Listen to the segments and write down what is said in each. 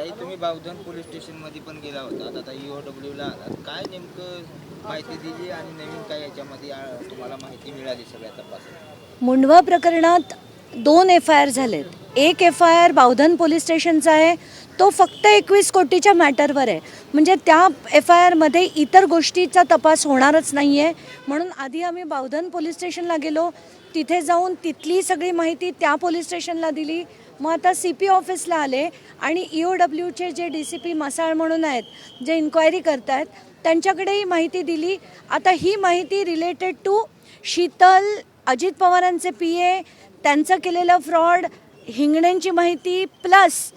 ताई तुम्ही बावधन पोलीस स्टेशनमध्ये पण गेला होता. आता ईओ डब्ल्यू ला आलात. काय नेमकं माहिती दिली आणि नवीन काय याच्यामध्ये तुम्हाला माहिती मिळाली सगळ्या तपासात? मुंडवा प्रकरणात दोन एफ आय आर झालेत. एक F I R Bavdhan police स्टेशनचा आहे. तो फक्त एकवीस कोटीच्या मॅटरवर आहे. म्हणजे त्या एफ आय आरमध्ये इतर गोष्टीचा तपास होणारच नाही आहे म्हणून आधी आम्ही बावधन पोलीस स्टेशनला गेलो. तिथे जाऊन तिथली सगळी माहिती त्या पोलीस स्टेशनला दिली. मग आता सी पी ऑफिसला आले आणि ई ओ डब्ल्यूचे जे डी सी पी मसाळ म्हणून आहेत जे इन्क्वायरी करत आहेत त्यांच्याकडेही माहिती दिली. आता ही माहिती रिलेटेड टू शीतल अजित पवारांचे पी ए त्यांचं केलेलं फ्रॉड हिंगण्यांची माहिती प्लस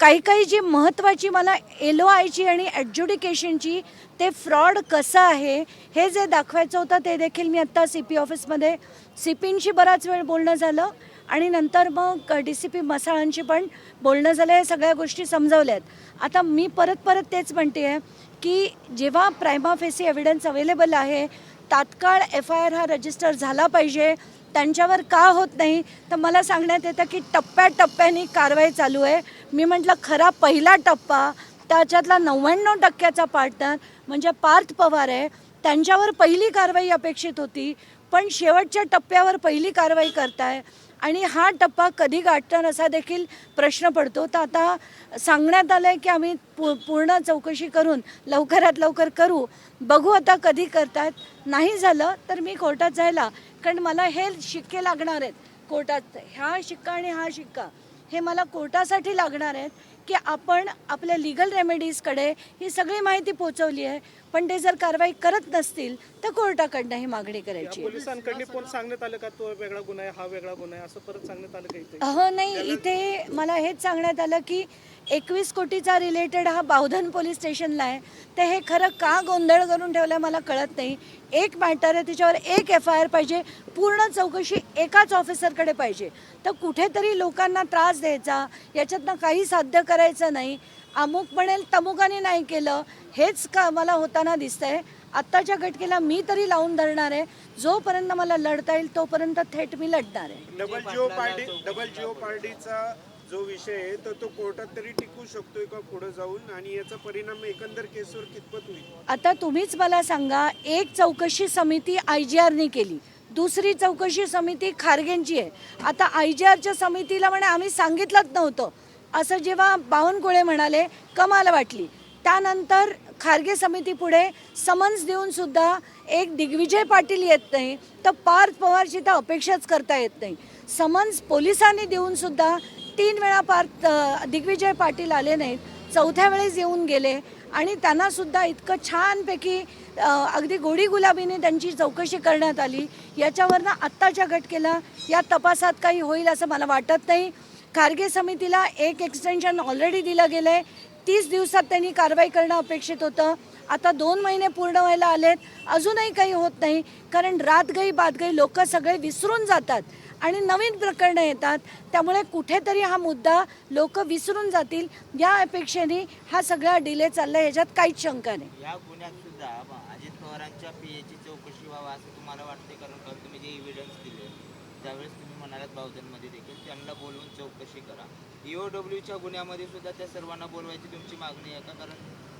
काही काही जी महत्त्वाची मला एलो आयची आणि ॲडज्युडिकेशनची ते फ्रॉड कसं आहे हे जे दाखवायचं होतं ते देखील मी आत्ता सी पी ऑफिसमध्ये सी पींशी बराच वेळ बोलणं झालं. आणि नंतर मग डी सी पी मसाळांशी पण बोलणं झालं या सगळ्या गोष्टी समजवल्या आहेत आता मी परत परत तेच म्हणते आहे की जेव्हा प्रायमा फेसी एव्हिडन्स अवेलेबल आहे तात्काळ एफ आय आर हा रजिस्टर झाला पाहिजे. त्यांच्यावर का होत नाही? तर मला सांगण्यात येतं की टप्प्याटप्प्याने कारवाई चालू आहे. मी म्हटलं खरा पहिला टप्पा त्याच्यातला नव्याण्णव टक्क्याचा पार्टनर म्हणजे पार्थ पवार आहे. त्यांच्यावर पहिली कारवाई अपेक्षित होती पण शेवटच्या टप्प्यावर पहिली कारवाई करताय. आणि हा टप्पा कधी गाठणार असा देखील प्रश्न पडतो. तर आता सांगण्यात आलं आहे की आम्ही पू पूर्ण चौकशी करून लवकरात लवकर करू. बघू आता कधी करतात. नाही झालं तर मी कोर्टात जायला. कारण मला हे शिक्के लागणार आहेत. कोर्टात ह्या शिक्का आणि हा शिक्का हे मला कोर्टासाठी लागणार आहेत. की आपण आपल्या लिगल रेमेडीजकडे ही सगळी माहिती पोचवली आहे पण ते जर कारवाई करत नसतील तर कोर्टाकडनं ही मागणी करायची. पोलिसांकडे पण सांगण्यात आलं का तो वेगळा गुन्हा आहे हा वेगळा गुन्हा आहे असं परत सांगण्यात आलं का इथे हो नाही इथे मला हेच सांगण्यात आलं की एकवीस कोटीचा रिलेटेड हा बावधन पोलीस स्टेशनला आहे. तर हे खरं का गोंधळ करून ठेवलं मला कळत नाही. एक मॅटर आहे त्याच्यावर एक एफ आय आर पाहिजे. पूर्ण चौकशी एकाच ऑफिसरकडे पाहिजे. तर कुठेतरी लोकांना त्रास द्यायचा. याच्यातनं काही साध्य करायचं नाही. अमुक म्हणेल तमुकाने नाही केलं. हेच का मला होताना दिसतंय. आत्ताच्या घटकेला मी तरी लावून धरणार आहे. जोपर्यंत मला लढता येईल तोपर्यंत थेट मी लढणार आहे. Double Jio party double Jio पार्टीचा जो विषय आहे तर तो कोर्टात तरी टिकू शकतोय का पुढे जाऊन? आणि याचा परिणाम एकंदर केसवर कितपत होईल? आता तुम्हीच मला सांगा एक चौकशी समिती आय जी आरने केली. दुसरी चौकशी समिती खारगेंची आहे. आता आय जी आरच्या समितीला म्हणे आम्ही सांगितलंच नव्हतं. असं जेव्हा बावनकुळे म्हणाले कमाल वाटली. त्यानंतर खारगे समिती पुढे समन्स देऊन सुद्धा एक दिग्विजय पाटील येत नाही तर पार्थ पवारची तर अपेक्षाच करता येत नाही. समन्स पोलिसांनी देऊन सुद्धा तीन वेळा पार दिग्विजय पाटील आले नाहीत. चौथ्या वेळेस येऊन गेले आणि त्यांनासुद्धा इतकं छानपैकी अगदी गोडी गुलाबीने त्यांची चौकशी करण्यात आली. याच्यावरनं आत्ताच्या घटकेला या तपासात काही होईल असं मला वाटत नाही. खारगे समितीला एक एक्सटेन्शन ऑलरेडी दिलं गेलं आहे तीस दिवसात त्यांनी कारवाई करणं अपेक्षित होतं. आता दोन महिने पूर्ण व्हायला आलेत. अजूनही काही होत नाही. कारण रात गई बात गई लोक सगळे विसरून जातात. आणि नवीन प्रकरणं येतात. त्यामुळे कुठेतरी हा मुद्दा लोक विसरून जातील. या अपेक्षेने हा सगळा डिले चालला ह्याच्यात काहीच शंका नाही. या गुन्ह्यात सुद्धा अजित पवारांच्या पीएची चौकशी व्हावा असं तुम्हाला वाटते कारण का तुम्ही जे इव्हिडन्स दिले त्यावेळेस तुम्ही म्हणालात बावधनमध्ये देखील त्यांना बोलवून चौकशी करा. ईओ डब्ल्यूच्या गुन्ह्यामध्ये सुद्धा त्या सर्वांना बोलवायची तुमची मागणी आहे का? कारण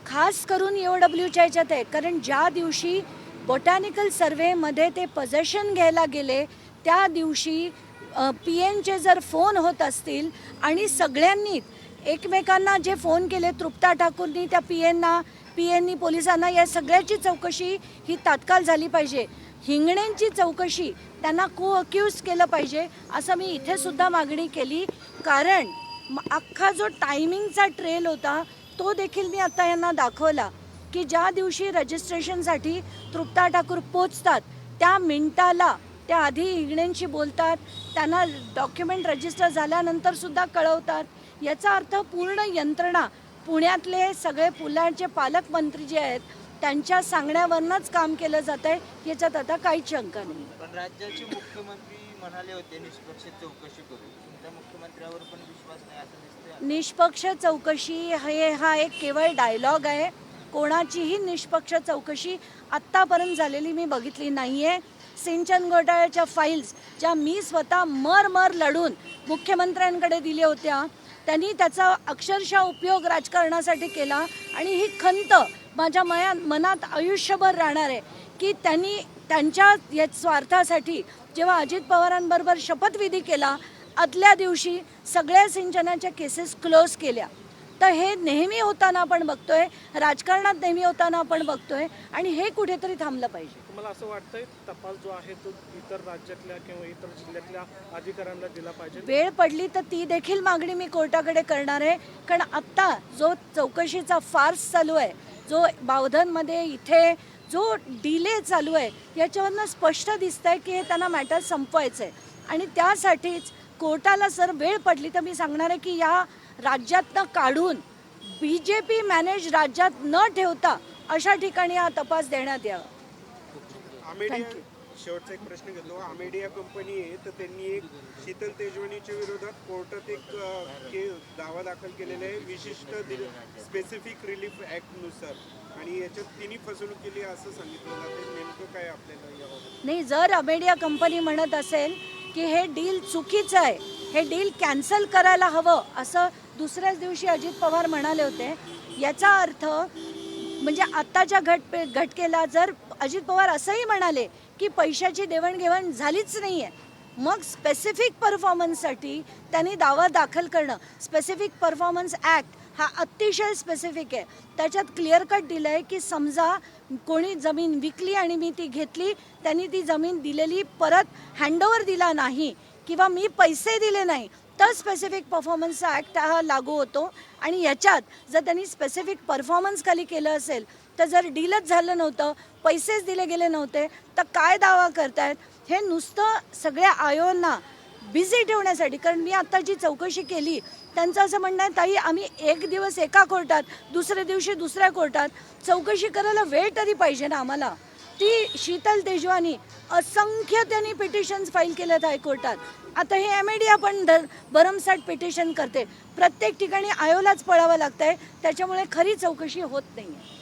खास करून E ओ डब्ल्यूच्या ह्याच्यात आहे. कारण ज्या दिवशी बॉटॅनिकल सर्वेमध्ये ते पजेशन घ्यायला गेले त्या दिवशी पी एनचे जर फोन होत असतील आणि सगळ्यांनीच एकमेकांना जे फोन केले तृप्ता ठाकूरनी त्या पी एनना पी एननी पोलिसांना या सगळ्याची चौकशी ही तात्काळ झाली पाहिजे. हिंगण्यांची चौकशी त्यांना को अक्यूज केलं पाहिजे असं मी इथे सुद्धा मागणी केली. कारण म- अख्खा जो टायमिंगचा ट्रेल होता तो देखील मी आता यांना दाखवला की ज्या दिवशी रजिस्ट्रेशनसाठी तृप्ता ठाकूर पोचतात त्या मिनिटाला त्या आधी हिंगण्यांशी बोलतात त्यांना डॉक्युमेंट रजिस्टर झाल्यानंतर सुद्धा कळवतात. याचा अर्थ पूर्ण यंत्रणा पुण्यातले सगळे पुलांचे पालकमंत्री जे आहेत त्यांच्या सांगण्यावरनंच काम केलं जात आहे याच्यात आता काहीच शंका नाही. पण राज्याचे मुख्यमंत्री म्हणाले होते निष्पक्ष चौकशी करू. तुमच्या मुख्यमंत्र्यावर पण विश्वास नाही असं दिसतंय निष्पक्ष चौकशी हे हा एक केवळ डायलॉग आहे. कोणाचीही निष्पक्ष चौकशी आत्तापर्यंत झालेली मी बघितली नाही आहे सिंचन घोटाळ्याच्या फाईल्स ज्या मी स्वतः मर मर लढून मुख्यमंत्र्यांकडे दिल्या होत्या त्यांनी त्याचा अक्षरशः उपयोग राजकारणासाठी केला आणि ही खंत माझ्या मया मनात आयुष्यभर राहणार आहे की त्यांनी त्यांच्या या स्वार्थासाठी जेव्हा अजित पवारांबरोबर शपथविधी केला आदल्या दिवशी सगळ्या सिंचनाच्या केसेस क्लोज केल्या. तर हे नेहमी होताना आपण बघतोय राजकारणात नेहमी होताना आपण बघतोय आणि हे कुठेतरी थांबलं पाहिजे. तुम्हाला असं वाटतंय? तपास जो आहे तो इतर राज्यातल्या किंवा इतर जिल्ह्यातल्या अधिकाऱ्यांना दिला पाहिजे? वेळ पडली तर ती देखील मागणी मी कोर्टाकडे करणार आहे. कारण आत्ता जो चौकशीचा फार्स चालू आहे जो बावधनमध्ये इथे जो डिले चालू आहे याच्यावरनं स्पष्ट दिसत आहे की हे त्यांना मॅटर संपवायचं आहे आणि त्यासाठीच कोर्टाला जर वेळ पडली तर मी सांगणार आहे की या राज्यातनं काढून बी जे पी मॅनेज राज्यात न ठेवता अशा ठिकाणी हा तपास देण्यात यावा. आमेडिया. शेवटचा एक प्रश्न घेतो. आमेडिया कंपनी आहे तर त्यांनी एक शीतल तेजवानीच्या विरोधात कोर्टात एक के दावा दाखल केलेला आहे. विशिष्ट स्पेसिफिक रिलीफ ऍक्टनुसार. आणि याच्यात तिने फसवणूक केली असं सांगितलं जाते. नेमकं काय आपल्याला याबाबत? नाही जर अमेडिया कंपनी म्हणत असेल की हे डील चुकीचं आहे हे डील कॅन्सल करायला हवं असं दुसऱ्याच दिवशी अजित पवार म्हणाले होते याचा अर्थ म्हणजे आत्ताच्या घट घटकेला जर अजित पवार असंही म्हणाले की पैशाची देवाणघेवाण झालीच नाही आहे मग स्पेसिफिक परफॉर्मन्ससाठी त्यांनी दावा दाखल करणं स्पेसिफिक परफॉर्मन्स ॲक्ट हा अतिशय स्पेसिफिक आहे. त्याच्यात क्लिअर कट दिलं आहे की समजा कोणी जमीन विकली आणि मी ती घेतली त्यांनी ती जमीन दिलेली परत हँडओव्हर दिला नाही किंवा मी पैसे दिले नाही तर स्पेसिफिक परफॉर्मन्स ॲक्ट हा लागू होतो. आणि याच्यात जर त्यांनी स्पेसिफिक परफॉर्मन्स खाली केलं असेल तर जर डीलच झालं नव्हतं पैसेच दिले गेले नव्हते तर काय दावा करतायत? हे नुसतं सगळ्या आयोना बिझी ठेवण्यासाठी कारण मी आता जी चौकशी केली त्यांचं असं म्हणणं आहे ताई आम्ही एक दिवस एका कोर्टात दुसऱ्या दिवशी दुसऱ्या कोर्टात चौकशी करायला वेळ तरी पाहिजे ना आम्हाला. ती शीतल तेजवानी असंख्य त्यांनी पिटिशन्स फाईल केल्यात हायकोर्टात. आता हे एम ए पण धर भरमसाठ पिटिशन करते. प्रत्येक ठिकाणी आयोलाच पळावं लागतं आहे त्याच्यामुळे खरी चौकशी होत नाही आहे